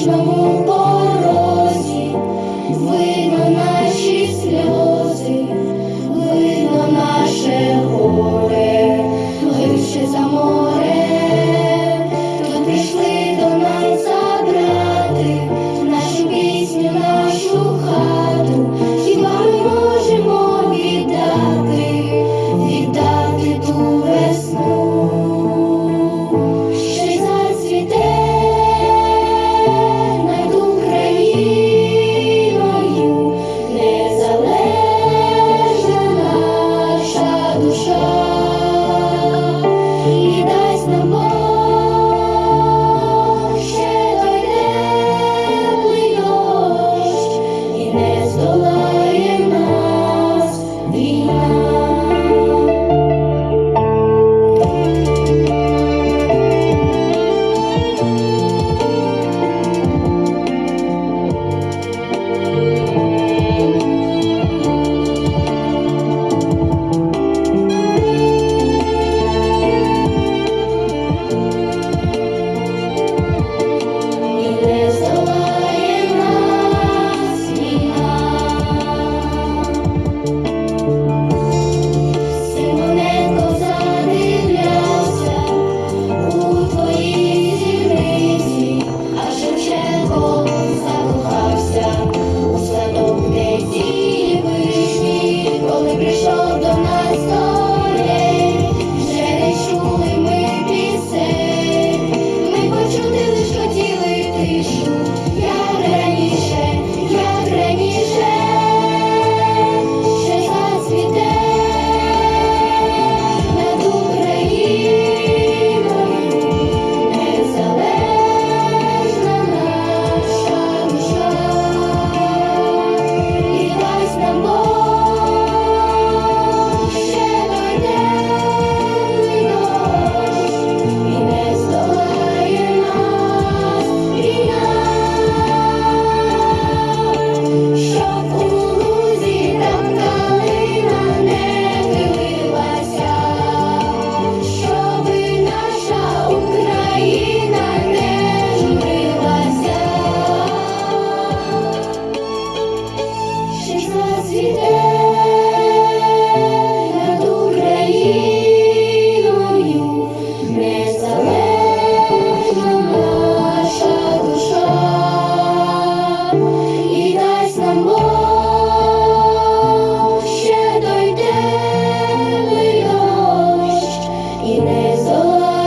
кожному порозі, видно наші сльози, видно наше горе, глибше за. So